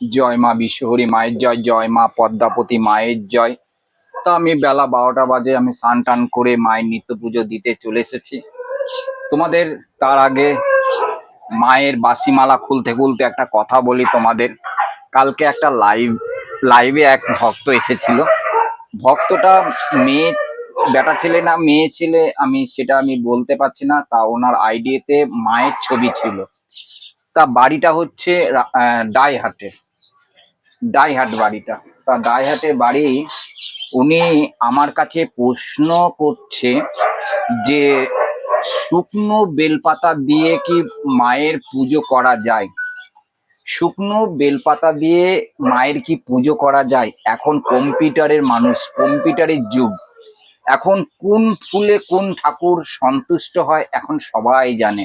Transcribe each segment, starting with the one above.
জয় মা বিশ্বহরি মায়ের জয় জয় মা পদ্মাপতি মায়ের জয়। তো আমি বেলা বারোটা বাজে আমি স্নান টান করে মায়ের নিত্য পুজো দিতে চলে এসেছি। তোমাদের তার আগে মায়ের বাসিমালা খুলতে খুলতে একটা কথা বলি তোমাদের। কালকে একটা লাইভ লাইভে এক ভক্ত এসেছিল। ভক্তটা মেয়ে, বেটা ছেলে না, মেয়ে ছেলে আমি সেটা আমি বলতে পারছি না। তা ওনার আইডিতে মায়ের ছবি ছিল। তা বাড়িটা হচ্ছে ডাইহাটে ডাইহাট বাড়িটা। তা ডাইহাটে বাড়ি, উনি আমার কাছে প্রশ্ন করছে যে, শুকনো বেলপাতা দিয়ে কি মায়ের পুজো করা যায়? শুকনো বেলপাতা দিয়ে মায়ের কি পুজো করা যায়? এখন কম্পিউটারের মানুষ, কম্পিউটারের যুগ। এখন কোন ফুলে কোন ঠাকুর সন্তুষ্ট হয়, এখন সবাই জানে।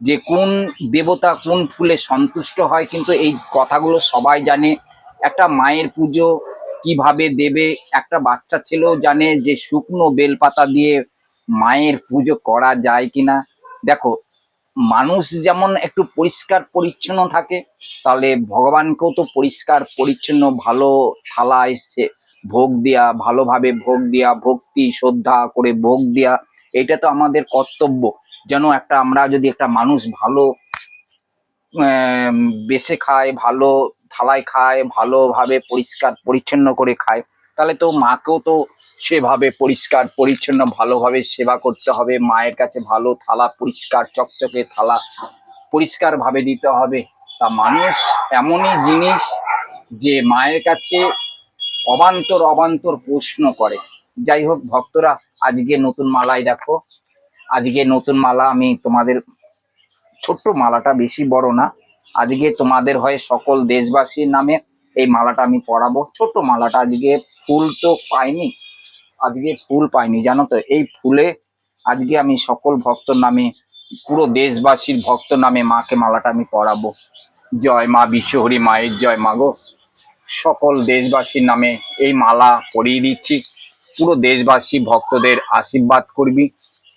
যে কোন দেবতা কোন ফুলে সন্তুষ্ট হয়, কিন্তু এই কথাগুলো সবাই জানে। একটা মায়ের পুজো কীভাবে দেবে? একটা বাচ্চা ছেলেও জানে যে শুকনো বেলপাতা দিয়ে মায়ের পুজো করা যায় কিনা। দেখো, মানুষ যেমন একটু পরিষ্কার পরিচ্ছন্ন থাকে, তাহলে ভগবানকেও তো পরিষ্কার, পরিচ্ছন্ন, ভালো থালায় সে ভোগ দেয়া, ভালোভাবে ভোগ দেয়া, ভক্তি, শ্রদ্ধা করে ভোগ দেয়া, এটা তো আমাদের কর্তব্য। যেন একটা আমরা যদি একটা মানুষ ভালো বেছে খায়, ভালো থালায় খায়, ভালোভাবে পরিষ্কার পরিচ্ছন্ন করে খায়। তাহলে তো মাকেও তো সেভাবে পরিষ্কার, পরিচ্ছন্ন, ভালোভাবে সেবা করতে হবে। মায়ের কাছে ভালো থালা, পরিষ্কার, চকচকে থালা পরিষ্কার ভাবে দিতে হবে। তা মানুষ এমনই জিনিস যে মায়ের কাছে অবান্তর অবান্তর প্রশ্ন করে। যাই হোক ভক্তরা, আজকে নতুন মালায় দেখো। আজকে নতুন মালা, আমি তোমাদের ছোট্ট মালাটা বেশি বড় না। আজকে তোমাদের হয়ে সকল দেশবাসীর নামে এই মালাটা আমি পরাবো। ছোট মালাটা আজকে ফুল তো পাইনি, আজকে ফুল পাইনি, জানো তো? এই ফুলে আজকে আমি সকল ভক্তর নামে, পুরো দেশবাসীর ভক্ত নামে মাকে মালাটা আমি পরাবো। জয় মা বিশ্বহরি মায়ের জয় মা গো। সকল দেশবাসীর নামে এই মালা পরিয়ে দিচ্ছি। পুরো দেশবাসী ভক্তদের আশীর্বাদ করবি।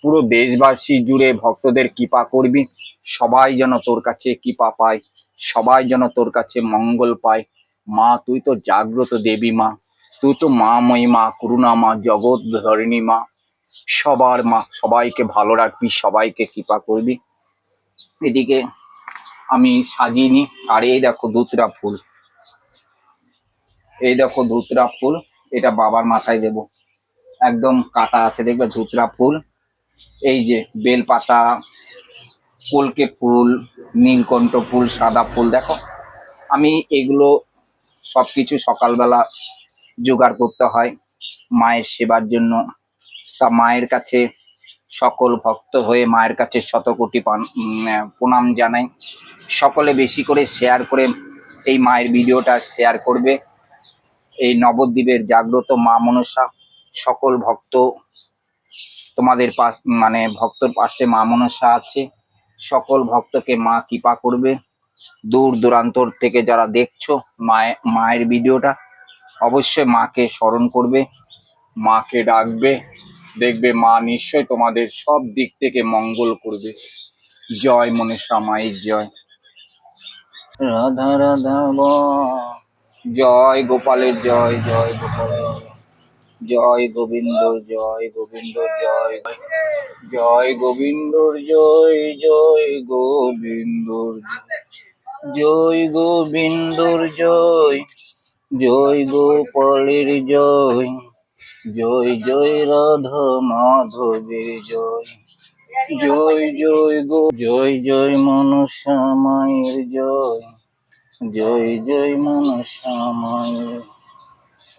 পুরো দেশবাসী জুড়ে ভক্তদের কৃপা করবি। সবাই যেন তোর কাছে কৃপা পায়, সবাই যেন তোর কাছে মঙ্গল পায়। মা, তুই তো জাগ্রত দেবী মা, তুই তো মা মা করুণা মা, জগৎ ধরিণী মা। সবার মা, সবাইকে ভালো রাখবি, সবাইকে কৃপা করবি। এদিকে আমি সাজিয়ে নি আর এই দেখো দুতরা ফুল। এই দেখো ধুতরা ফুল, এটা বাবার মাথায় দেব। একদম কাটা আছে, দেখবে ধুতরা ফুল। এই যে বেলপাতা কলকে ফুল, নীলকণ্ঠ ফুল, সাদা ফুল, দেখো। আমি এগুলো সব কিছু সকালবেলা জোগাড় করতে হয় মায়ের সেবার জন্য। তা মায়ের কাছে সকল ভক্ত হয়ে মায়ের কাছে শতকোটি প্রণাম জানাই। সকলে বেশি করে শেয়ার করে এই মায়ের ভিডিওটা শেয়ার করবে। এই নবদ্বীপের জাগ্রত মা মনসা, সকল ভক্ত তোমাদের পাশ মানে ভক্তর পাশে মা মনসা আছে। সকল ভক্তকে মা কৃপা করবে। দূর দূরান্তর থেকে যারা দেখছ মায়ের মায়ের ভিডিওটা, অবশ্যই মাকে স্মরণ করবে, মাকে ডাকবে, দেখবে মা নিশ্চয় তোমাদের সব দিক থেকে মঙ্গল করবে। জয় মনসা মায়ের জয়। রাধা রাধা জয় গোপালের জয় জয় গোপালের জয় গোবিন্দ জয় গোবিন্দ, জয় জয় গোবিন্দর জয় জয় গোবিন্দর জয়। গোবিন্দর জয় জয় গোপালের জয় জয় জয় রাধা মাধবের জয় জয় জয় গো, জয় জয় মনসা মায়ের জয় জয় জয় মনসা মায়ের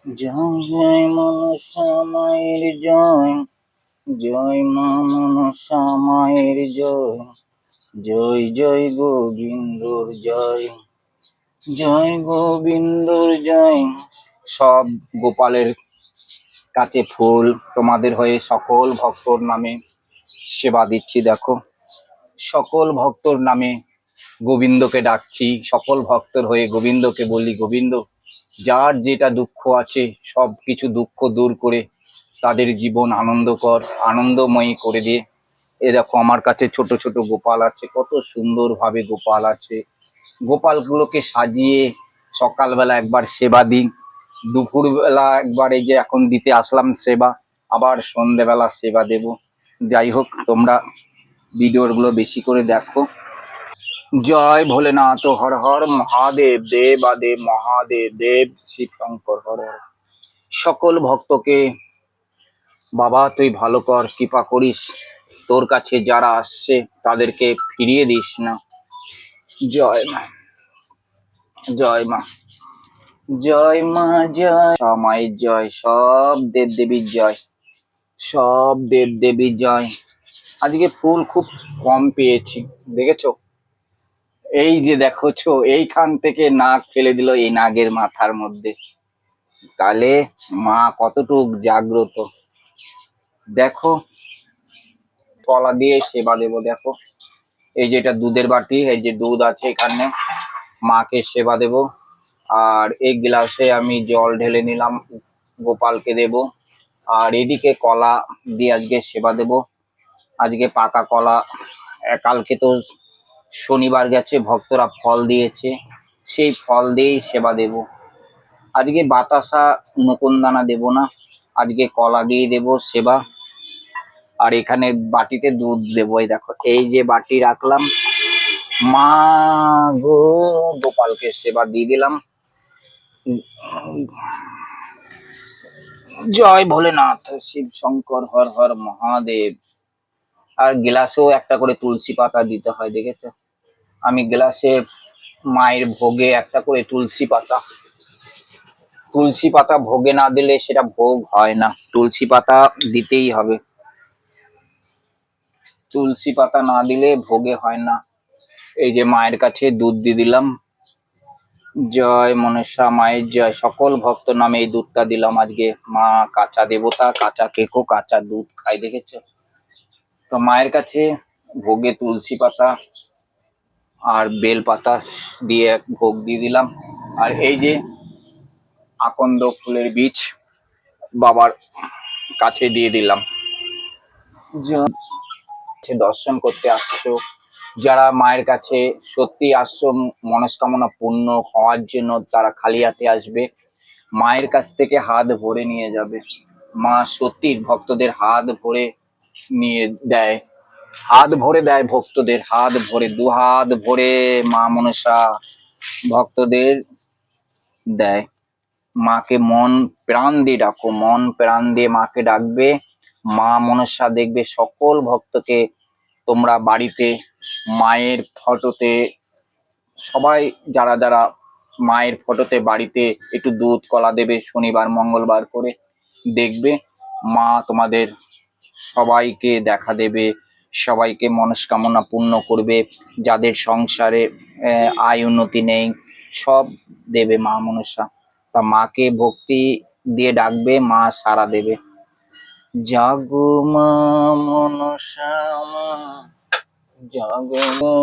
জয় জয় মনসা মায়ের জয় জয় মা মনসা মায়ের জয় জয় জয় গোবিন্দর জয় জয় গোবিন্দর জয় সব গোপালের কাছে ফুল তোমাদের হয়ে সকল ভক্তর নামে সেবা দিচ্ছি দেখো সকল ভক্তর নামে গোবিন্দকে ডাকছি সকল ভক্তর হয়ে গোবিন্দকে বলি গোবিন্দ যার যেটা দুঃখ আছে, সব কিছু দুঃখ দূর করে তাদের জীবন আনন্দকর, আনন্দময়ী করে দিয়ে। এ দেখো আমার কাছে ছোট ছোট গোপাল আছে, কত সুন্দরভাবে গোপাল আছে। গোপালগুলোকে সাজিয়ে সকালবেলা একবার সেবা দিই, দুপুরবেলা একবার এই যে এখন দিতে আসলাম সেবা, আবার সন্ধেবেলা সেবা দেব। যাই হোক, তোমরা ভিডিওগুলো বেশি করে দেখো। জয় ভোলেনাথ, হর হর মহাদেব, দেব আদেব, মহাদেব, দেব শিব শঙ্কর হর হর। সকল ভক্তকে, বাবা, তুই ভালো কর, কৃপা করিস। তোর কাছে যারা আসছে, তাদেরকে ফিরিয়ে দিস না। জয় মা জয় মা জয় মা, জয়। মায়ের জয়, সব দেব দেবীর জয়, সব দেব দেবীর জয়। আজকে ফুল খুব কম পেয়েছি, দেখেছ? এই যে দেখোছো এইখান থেকে নাক ফেলে দিল এই নাগের মাথার মধ্যে। তাহলে মা কতটুক জাগ্রত? দেখো, কলা দিয়ে সেবা দেবো, দেখো। এই যে এটা দুধের বাটি, এই যে দুধ আছে এখানে, মাকে সেবা দেব। আর এই গ্লাসে আমি জল ঢেলে নিলাম, গোপালকে দেব। আর এদিকে কলা দিয়ে আজকে সেবা দেব। আজকে পাকা কলা কালকে তো শনিবার গেছে, ভক্তরা ফল দিয়েছে, সেই ফল দিয়েই সেবা দেব। আজকে বাতাসা, মুকুন্দানা দেব না, আজকে কলা দিয়ে দেব সেবা। আর এখানে বাটিতে দুধ দেবো, এই দেখো, এই যে বাটি রাখলাম, মা গো, গোপালকে সেবা দিয়ে দিলাম। জয় ভোলেনাথ, শিব শঙ্কর, হর হর মহাদেব। আর গ্লাসেও একটা করে তুলসী পাতা দিতে হয়, দেখেছ? আমি গ্লাসে মায়ের ভোগে একটা করে তুলসী পাতা। তুলসী পাতা ভোগে না দিলে সেটা ভোগ হয় না। তুলসী পাতা দিতেই হবে। তুলসী পাতা না দিলে ভোগে হয় না। এই যে মায়ের কাছে দুধ দিয়ে দিলাম। জয় মনসা মায়ের জয়। সকল ভক্ত নামে এই দুধটা দিলাম আজকে। মা কাঁচা দেবতা, কাঁচা কেকো, কাঁচা দুধ খাই দেখেছ? তো মায়ের কাছে ভোগে তুলসী পাতা। আর বেল পাতা দিয়ে ভোগ দিয়ে দিলাম। আর এই যে আকন্দ ফুলের বীজ বাবার কাছে দিয়ে দিলাম। দর্শন করতে আসছো। যারা মায়ের কাছে সত্যি আসছো, মনস্কামনা পূর্ণ হওয়ার জন্য তারা খালি হাতে আসবে। মায়ের কাছ থেকে হাত ভরে নিয়ে যাবে। মা সত্যি ভক্তদের হাত ভরে নিয়ে দেয়। হাত ভরে দেয় ভক্তদের, হাত ভরে, দু হাত ভরে মা মনসা ভক্তদের দেয়। মাকে মন প্রাণ দিয়ে ডাকো, মন প্রাণ দিয়ে মাকে ডাকবে, মা মনসা দেখবে সকল ভক্তকে। তোমরা বাড়িতে মায়ের ফটোতে, সবাই যারা যারা মায়ের ফটোতে বাড়িতে একটু দুধ কলা দেবে, শনিবার, মঙ্গলবার করে দেখবে, মা তোমাদের সবাইকে দেখা দেবে। সবাইকে মনস্কামনা পূর্ণ করবে। যাদের সংসারে আয় উন্নতি নেই সব দেবে মা মনসা। তা মাকে ভক্তি দিয়ে ডাকবে মা সারা দেবে। জাগো মা মনসা মা, জাগো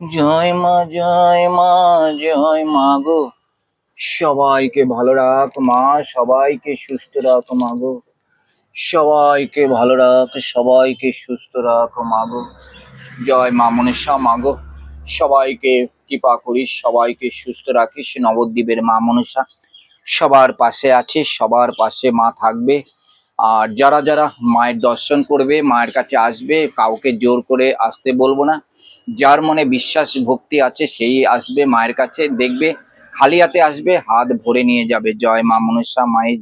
জয় মা জয় মা জয় মা গো। সবাইকে ভালো রাখ মা, সবাইকে সুস্থ রাখ মা গো। সবাইকে ভালো রাখ, সবাইকে সুস্থ রাখ মা গো। জয় মা মনসা মাগো সবাইকে কৃপা করিস, সবাইকে সুস্থ রাখিস, নবদ্বীপের মা মনসা সবার পাশে আছে সবার পাশে মা থাকবে। আর যারা যারা মায়ের দর্শন করবে, মায়ের কাছে আসবে, কাউকে জোর করে আসতে বলব না যার মনে বিশ্বাস ভক্তি আছে, সেই আসবে মায়ের কাছে, দেখবে খালি হাতে আসবে, হাত ভরে নিয়ে যাবে জয় মা মনসা মায়ের।